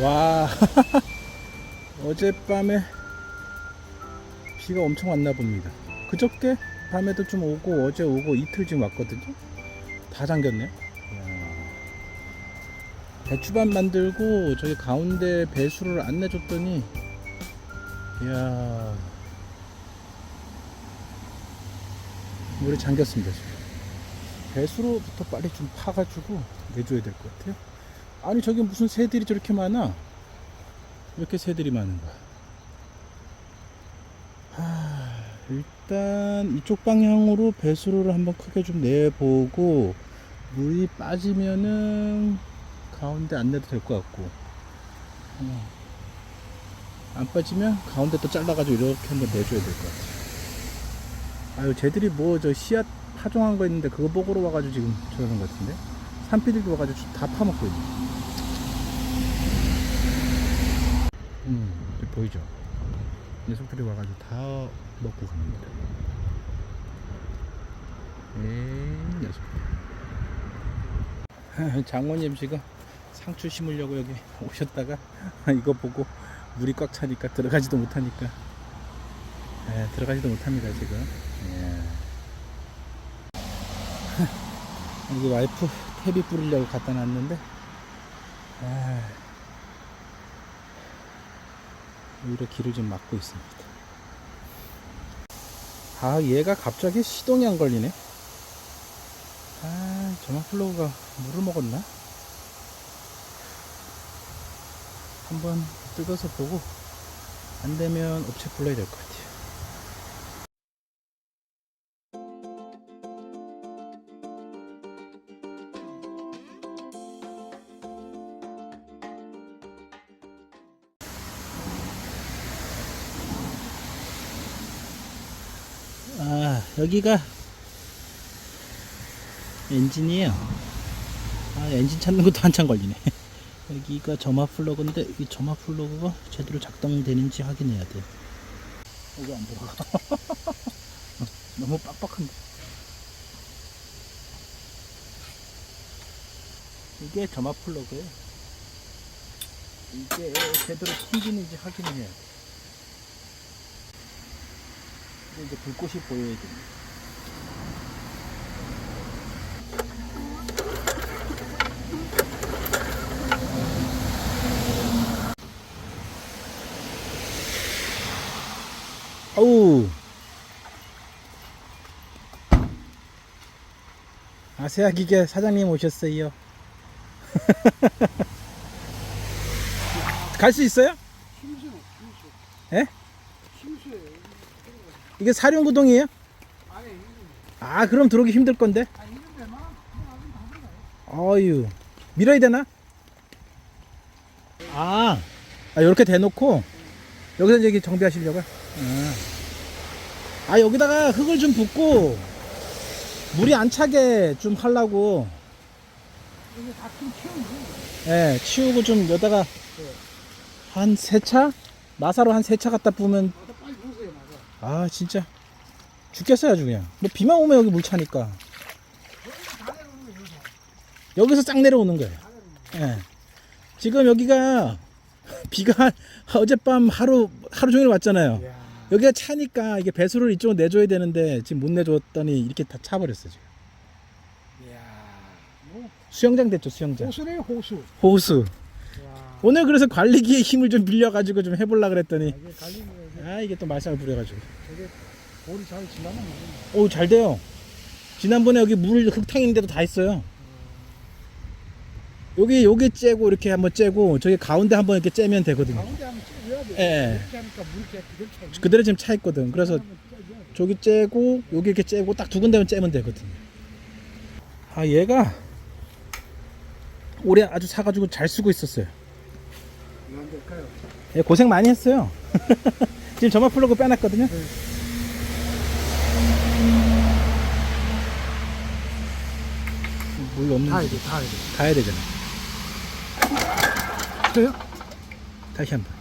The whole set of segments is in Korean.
와. 어젯밤에 비가 엄청 왔나 봅니다. 그저께 밤에도 좀 오고 어제 오고 이틀 지금 왔거든요. 다 잠겼네 이야. 배추밭 만들고 저기 가운데 배수를 안 내줬더니 이야. 물이 잠겼습니다 지금. 배수로부터 빨리 좀 파가지고 내줘야 될 것 같아요 아니 저기 무슨 새들이 저렇게 많아? 왜 이렇게 새들이 많은 거야. 하, 일단 이쪽 방향으로 배수로를 한번 크게 좀 내보고 물이 빠지면은 가운데 안 내도 될 것 같고. 어. 안 빠지면 가운데 또 잘라가지고 이렇게 한번 내줘야 될 것 같아요 아유 쟤들이 뭐 저 씨앗 파종한 거 있는데 그거 보고로 와가지고 지금 저러는 것 같은데? 산비들도 와가지고 다 파먹고 있네 음. 보이죠? 녀석들이 와가지고 다 먹고 갑니다. 에이 녀석. 장모님 지금 상추 심으려고 여기 오셨다가 이거 보고 물이 꽉 차니까 들어가지도 못하니까. 예, 들어가지도 못합니다 지금. 예. 여기 와이프 탭이 뿌리려고 갖다 놨는데 아, 오히려 길을 좀 막고 있습니다. 아 얘가 갑자기 시동이 안 걸리네. 아 저마플로우가 물을 먹었나? 한번 뜯어서 보고 안 되면 업체 불러야 될 것 같아요 여기가 엔진이에요. 아 엔진 찾는 것도 한참 걸리네. 여기가 점화 플러그인데 이 점화 플러그가 제대로 작동되는지 확인해야 돼 여기 안 들어가 너무 빡빡한데 이게 점화 플러그예요. 이게 제대로 튕기는지 확인해야 돼 근데 이제 불꽃이 보여야 돼 어우 아세아 기계 사장님 오셨어요 갈 수 있어요? 예? 심수예요. 이게 사륜구동이에요? 아 그럼 들어오기 힘들 건데 아. 어유 밀어야 되나? 아, 아 이렇게 대놓고 여기서 이제 정비하시려고요? 아. 아 여기다가 흙을 좀 붓고 물이 안 차게 좀 하려고 예 치우고 좀 여기다가 한 세 차? 마사로 한 세 차 갖다 맞 아. 아 진짜 죽겠어요 아주 그냥 뭐 비만 오면 여기 물 차니까 여기서. 쫙 내려오는 거예요. 예. 지금 여기가 비가 어젯밤 하루 하루 종일 왔잖아요. 여기가 차니까 이게 배수를 이쪽으로 내줘야 되는데 지금 못 내줬더니 이렇게 다 차버렸어 지금. 수영장 됐죠 수영장. 호수네 호수. 호수. 와. 오늘 그래서 관리기의 힘을 좀 빌려가지고 좀 해보려 그랬더니 아 이게 또 말썽을 부려가지고. 되게 볼이 잘 지나면 오잘 돼요. 지난번에 여기 물 흙탕인데도 다 있어요. 여기 여기 째고 이렇게 한번 째고 저기 가운데 한번 이렇게 째면 되거든요. 가운데 한번 찌줘야 돼. 예. 이렇게 하니까 물이 그대로 차. 그대로 지금 차 있거든. 그래서. 저기 째고 여기 이렇게 째고 딱 두 군데만 째면 되거든요. 아 얘가 올해 아주 사가지고 잘 쓰고 있었어요. 이거 안 될까요? 얘 고생 많이 했어요. 지금 점화 플러그 빼놨거든요. 물 없는 다데 해야 돼, 다 해야 돼. 가야 되잖아. 그래요? 다시 한 번.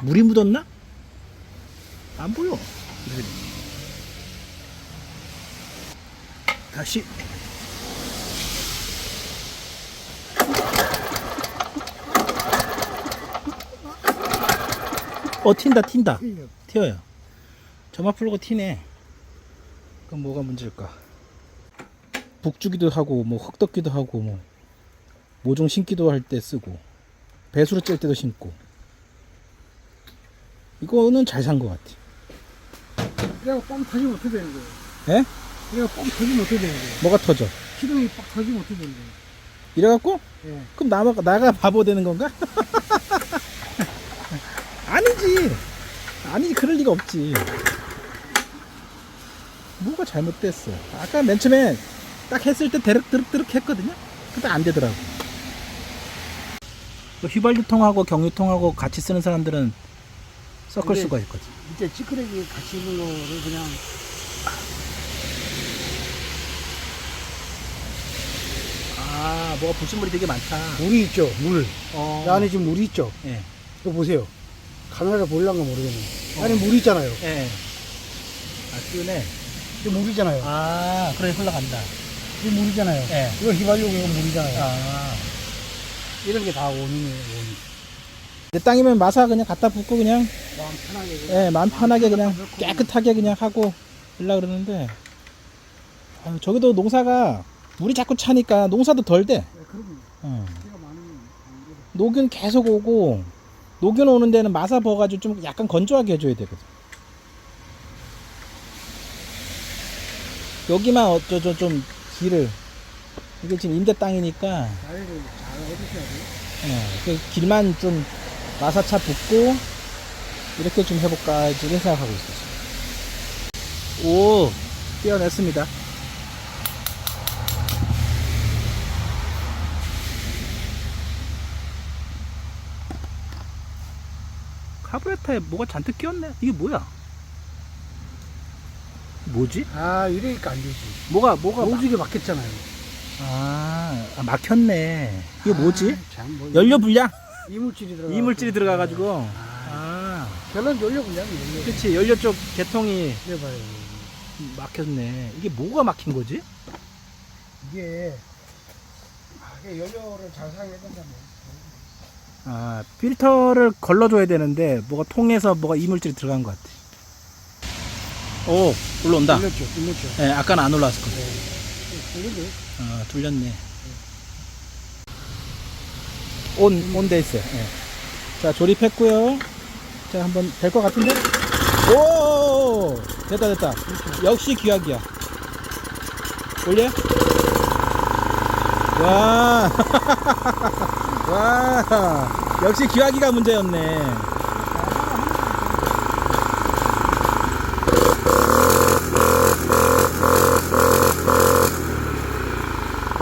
물이 묻었나? 안 보여. 다시 어 튄다 튄다. 튀어요 점화 풀고 튀네 그럼 뭐가 문제일까 북주기도 하고 뭐 흙덮기도 하고 뭐 모종 심기도 할 때 쓰고 배수로 찔 때도 심고 이거는 잘 산 것 같아 내가 뻥 터지면 어떻게 되는 거예요? 에? 내가 뻥 터지면 어떻게 되는 거예요? 뭐가 터져 시동이 빡 터지면 어떻게 되는 거예요? 이래갖고 예. 그럼 나가, 나가 바보 되는 건가? 아니지. 아니지. 그럴 리가 없지. 뭐가 잘못됐어. 아까 맨 처음에 딱 했을 때 데륵드륵드륵 했거든요? 근데 안 되더라고. 그 휘발유통하고 경유통하고 같이 쓰는 사람들은 섞을 수가 있거든. 이제 찌끄레기 같이 있는 거를 그냥 아, 뭐가 불순물이 되게 많다. 물이 있죠, 물. 어. 이 안에 지금 물이 있죠. 예. 이거 보세요. 카메라 보일란가 모르겠네. 안에 물이 있잖아요. 예. 아, 뜨네. 이거 물이잖아요. 아, 그래, 흘러간다. 이거 물이잖아요. 예. 이거 휘발유 이거 물이잖아요. 아. 이런 게 다 원인이에요, 원인. 내 땅이면 마사 그냥 갖다 붓고 그냥 마음 편하게. 그냥. 예, 마음 편하게 그냥 깨끗하게 그냥 하고 하려 그러는데 아유, 저기도 농사가 물이 자꾸 차니까 농사도 덜 돼. 네, 그러면 어. 녹균 계속 오고 녹균 오는 데는 마사 버가지고 좀 약간 건조하게 해줘야 되거든. 여기만 어쩌 저좀 길을 이게 지금 임대 땅이니까 자리를 잘 해주셔야 돼요. 어, 그 길만 좀 마사차 붓고 이렇게 좀 해볼까 지금 생각하고 있었어요. 오, 떼어냈습니다. 카브레타에 뭐가 잔뜩 끼었네. 이게 뭐야? 뭐지? 아, 이러니까 안 되지. 뭐가 뭐가 막- 오죽에 막혔잖아요. 아, 아, 막혔네. 이게 뭐지? 아, 참, 뭐 연료 불량? 이물질이 들어가. 이물질이 들어가가지고. 아, 아, 결론 연료 분량이 연료. 그치. 연료 쪽 개통이 네, 봐요. 막혔네. 이게 뭐가 막힌 거지? 이게 아, 이게 연료를 잘 사용해야 된다면. 아, 필터를 걸러줘야 되는데, 뭐가 통해서 뭐가 이물질이 들어간 것 같아. 오, 올라온다. 돌렸죠, 돌렸죠. 예, 아까는 안 올라왔었거든. 돌렸죠. 아, 돌렸네. 온, 온돼 있어요. 예. 자, 조립했고요. 자, 한번 될 것 같은데? 오! 됐다, 됐다. 역시 귀하기야. 올려? 와! 와! 역시 귀하기가 문제였네.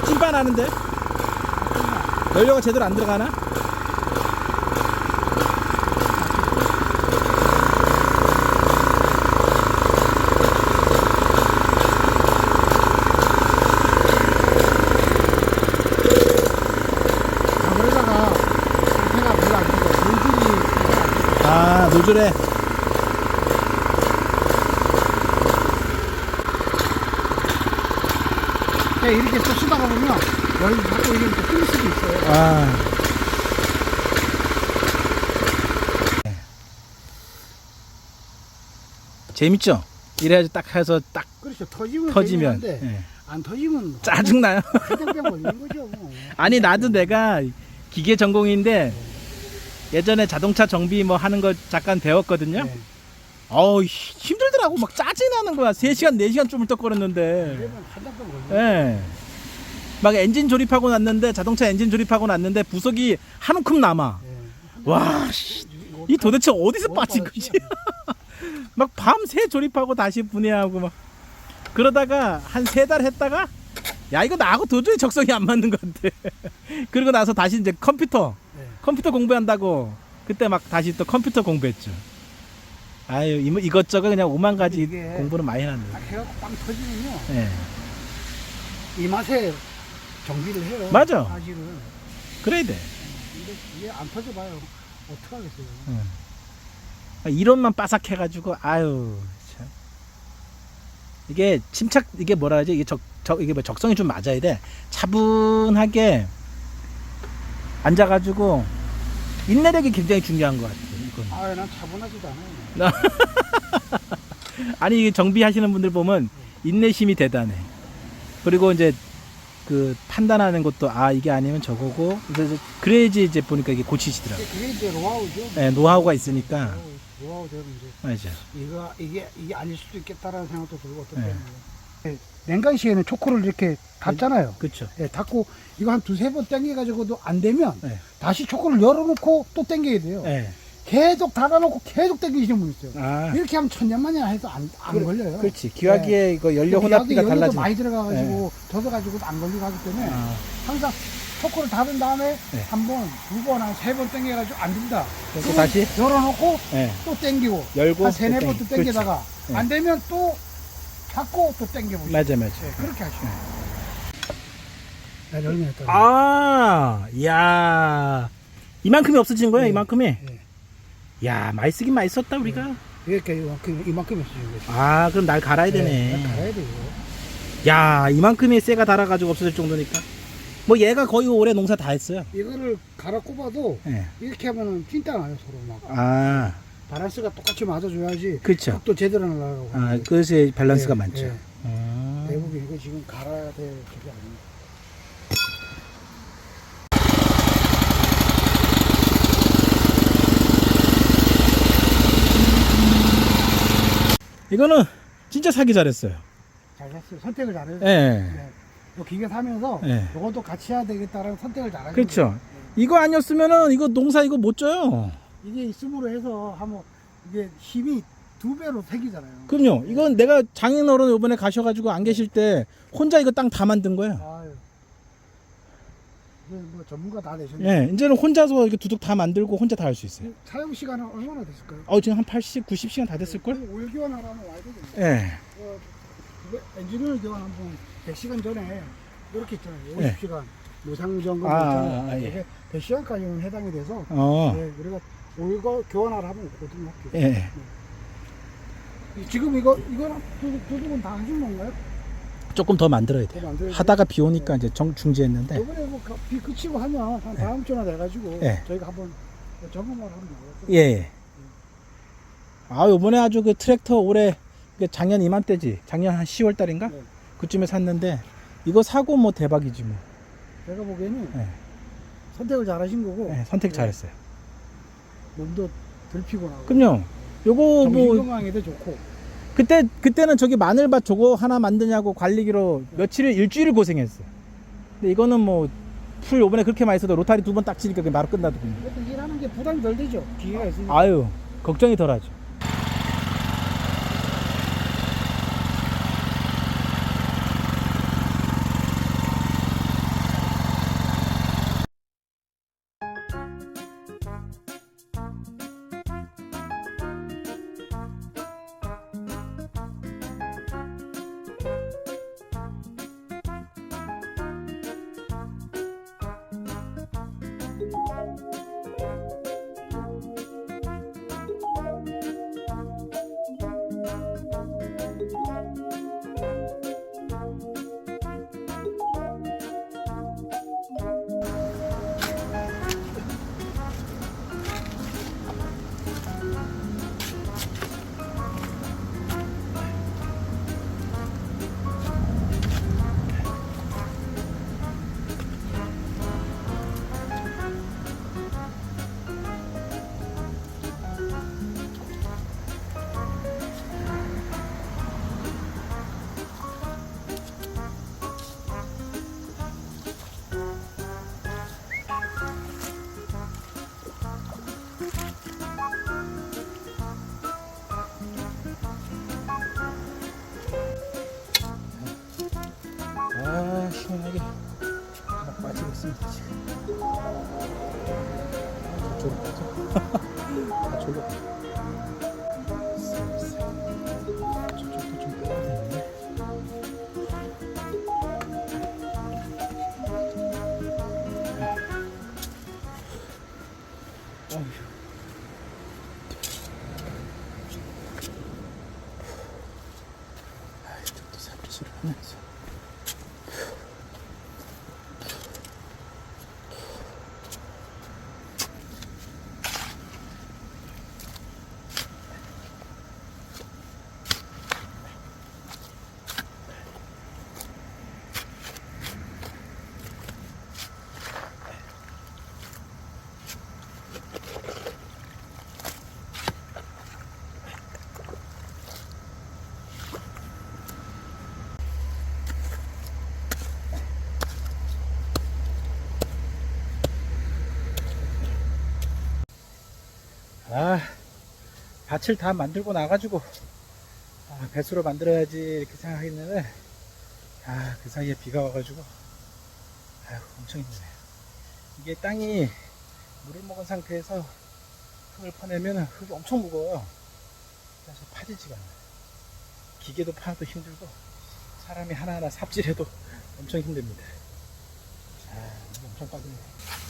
찐빠 나는데? 연료가 제대로 안 들어가나? 아, 그러다가 상태가 별로 안 좋고 물질이 아, 노즐에. 그냥 이렇게 또 쓰다가 보면 열 자꾸 이게 또 끊을 수도 있어요. 아. 재밌죠? 이래야지 딱 해서 딱 그렇죠. 터지면 터지면. 예. 안 터지면 짜증나요. 화장병 걸리는 거죠. 뭐. 아니, 나도 내가 기계 전공인데 예전에 자동차 정비 뭐 하는 거 잠깐 배웠거든요. 네. 어우, 히- 힘들더라고. 막 짜증나는 거야. 3시간, 4시간 쭈물떡거렸는데. 걸려. 예. 막 엔진 조립하고 났는데, 자동차 엔진 조립하고 났는데, 부속이 한 움큼 남아. 예. 와, 씨. 이 도대체 어디서 빠진? 거지? 막 밤새 조립하고 다시 분해하고 막. 그러다가 한 세 달 했다가, 야, 이거 나하고 도저히 적성이 안 맞는 것 같아. 그리고 나서 다시 이제 컴퓨터, 네. 컴퓨터 공부한다고, 그때 막 다시 또 컴퓨터 공부했죠. 아유, 이- 이것저것 그냥 오만 가지 이게- 공부는 많이 해놨네. 딱 해갖고 빵 터지면요. 예. 이 맛에 정비를 해요. 맞아. 사실은. 그래야 돼. 근데 이게 안 터져봐요. 어떡하겠어요. 아, 이론만 빠삭해가지고 아유 참 이게 침착 이게 뭐라 하지 이게 적 적 이게 뭐 적성이 좀 맞아야 돼. 차분하게 앉아가지고 인내력이 굉장히 중요한 것 같아. 이건. 아, 난 차분하지도 않아요. 아니 이게 정비하시는 분들 보면 인내심이 대단해. 그리고 이제 그 판단하는 것도 아 이게 아니면 저거고 그래서 그래야지 이제 보니까 이게 고치시더라고. 그게 이제 노하우죠. 네, 노하우가 있으니까 노하우, 노하우 되면 이제 맞아. 이거 이게 이게 아닐 수도 있겠다라는 생각도 들고 어떤 네. 네. 냉간 시에는 초코를 이렇게 닫잖아요. 그렇죠. 예, 닫고 이거 한 두세 번 당겨가지고도 안 되면 네. 다시 초코를 열어놓고 또 당겨야 돼요. 네. 계속 닫아놓고 계속 당기시는 분 있어요. 아 이렇게 하면 천년만년 해도 안, 안 그래, 걸려요. 그렇지. 기화기에 이거 연료 혼합비가 연료도 달라지. 많이 들어가가지고 젖어가지고 안 걸리고 하기 때문에 아, 항상 초코를 닫은 다음에 네. 한 번, 두 번, 한 세 번 당겨가지고 안 된다. 그래서 다시 열어놓고 네. 또 당기고 열고 한 세네 또번 또. 당기다가 네. 안 되면 또 닫고 또 당겨보시고 맞아 맞아. 네, 그렇게 하시면 네, 열면 했다. 아, 야, 이만큼이 없어진 거야, 네. 이만큼이. 네. 야, 많이 쓰긴 많이 썼다 우리가. 이렇게 이만큼, 이만큼 했어요. 이거. 아, 그럼 날 갈아야 되네. 갈아야 돼요. 야, 이만큼이 쇠가 달아가지고 없어질 정도니까. 뭐 얘가 거의 올해 농사 다 했어요. 이거를 갈아 꼽아도 예. 이렇게 하면은 찐따 나요, 서로 막. 아, 바란스가 똑같이 맞아줘야지 그렇죠. 또 제대로 날아가고. 아, 그것이 밸런스가 네, 많죠. 네. 아. 대부분 이거 지금 갈아야 될 그게 아닙니다. 이거는 진짜 사기 잘했어요. 잘 샀어요. 선택을 잘해요. 예. 네. 요 기계 사면서 네. 요것도 같이 해야 되겠다라는 선택을 잘하죠. 그렇죠. 이거 아니었으면은 이거 농사 이거 못 져요. 이게 있음으로 해서 하면 이게 힘이 두 배로 생기잖아요. 그럼요. 이건 내가 장인어른 이번에 가셔가지고 안 계실 때 혼자 이거 땅 다 만든 거야. 아유. 이게 뭐 전문가 다 되셨네. 예, 이제는 혼자서 이렇게 두둑 다 만들고 혼자 다 할 수 있어요. 이 사용 시간은 얼마나 됐을까요? 어, 지금 한 80, 90시간 다 됐을걸? 올 교환하라면 와야 되겠네. 예. 어, 이거 엔지니어 교환 한번 100시간 전에 이렇게 있잖아요. 네. 50시간 무상 점검 아, 있잖아요. 아, 예. 이게 100시간까지는 해당이 돼서 어, 네, 우리가 올거 교환하라 하면 오거든요. 학교. 예. 지금 이거 이거랑 도둑, 도둑은 다 하신 건가요? 조금 더 만들어야 더 돼요. 만들어야 하다가 비 오니까 이제 정, 중지했는데. 이번에 뭐비 그치고 하면 한 다음 주나 돼가지고 네. 저희가 한번 점검을 하면 되겠죠. 예. 예. 아, 요번에 아주 그 트랙터 올해 그 작년 이맘때지. 작년 한 10월 달인가? 네. 그쯤에 샀는데 이거 사고 뭐 대박이지 뭐. 제가 보기에는 예. 선택을 잘 하신 거고 예, 선택 네. 잘했어요. 몸도 덜 피곤하고 그럼요. 요거 정신 뭐 건강에도 좋고 그때 그때는 저기 마늘밭 저거 하나 만드냐고 관리기로 며칠을 일주일을 고생했어요. 근데 이거는 뭐 풀 요번에 그렇게 많이 써도 로타리 두 번 딱 치니까 그게 바로 끝나더군요. 이것도 일하는 게 부담이 덜 되죠. 기회가 있으니까. 아유 걱정이 덜하죠. 어휴. 아, 이쪽도 살피시를 하면 아, 밭을 다 만들고 나가지고, 아, 배수로 만들어야지 이렇게 생각했는데, 아, 그 사이에 비가 와가지고, 아휴, 엄청 힘드네요. 이게 땅이 물을 먹은 상태에서 흙을 파내면 흙이 엄청 무거워요. 그래서 파지지가 않아요. 기계도 파도 힘들고, 사람이 하나하나 삽질해도 엄청 힘듭니다. 아, 엄청 빠지네. 와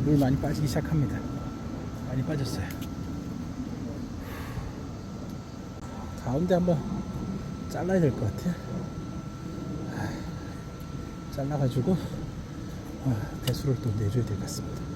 이제 물 많이 빠지기 시작합니다. 많이 빠졌어요. 가운데 한번 잘라야 될 것 같아요. 아, 잘라가지고 아, 배수를 또 내줘야 될 것 같습니다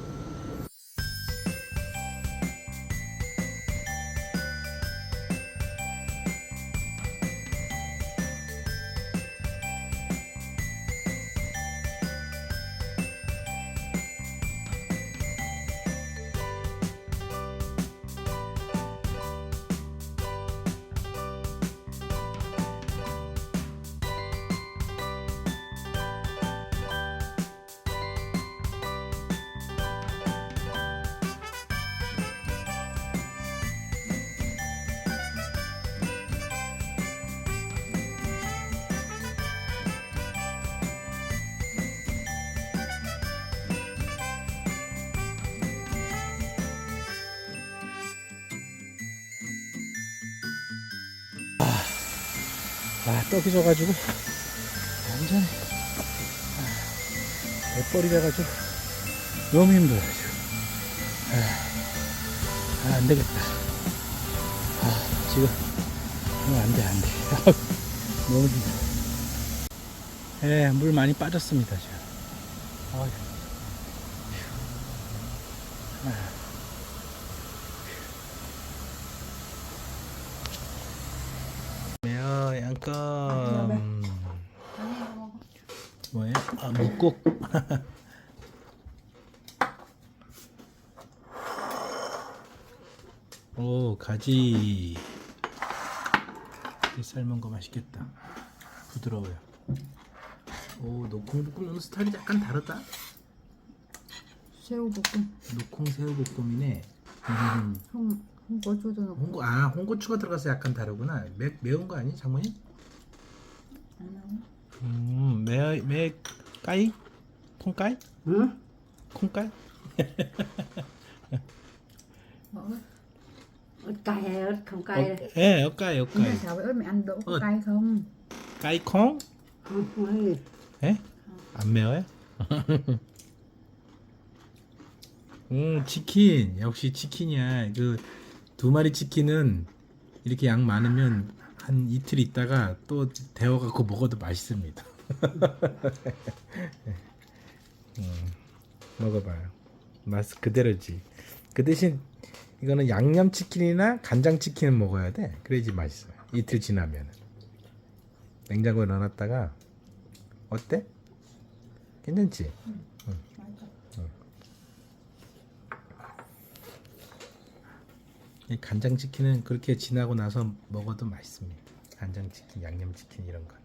아 떡이 져가지고 완전히 아, 애벌이 돼가지고 너무 힘들어요 지금. 아, 아, 안되겠다. 아 지금 이거 안돼 안돼. 너무 힘들어. 예, 물 많이 빠졌습니다 지금. 아휴. 아. 메어 양껌 뭐예요? 아 묵국 오 가지. 이 삶은 거 맛있겠다. 부드러워요. 오 노콩 볶음 스타일이 약간 다르다. 새우볶음, 노콩 새우볶음이네. 음, 홍, 홍고추도 넣고. 홍고 아 홍고추가 들어가서 약간 다르구나. 매, 매운 거 아니 장모님? 음, 매, 매, 까이? 콩까이? 응? 콩까이? Bỏ ớt. ớt cay hay ớt không 어, cay đây 예, 엇까이, Nhưng mà 엇까이. sao với ớt mày ăn đỗ có Ớt. cay không? 까이 콩? không không hay gì 예? 안 매워요? 음, 치킨. 역시 치킨이야. 그, 두 마리 치킨은 이렇게 양 많으면 한 이틀 있다가 또 데워 갖고 먹어도 맛있습니다. 음, 먹어봐요. 맛 그대로지. 그 대신 이거는 양념 치킨이나 간장 치킨을 먹어야 돼. 그래야지 맛있어요. 이틀 지나면. 냉장고에 넣어놨다가 어때? 괜찮지? 이 간장치킨은 그렇게 지나고 나서 먹어도 맛있습니다. 간장치킨, 양념치킨 이런 거.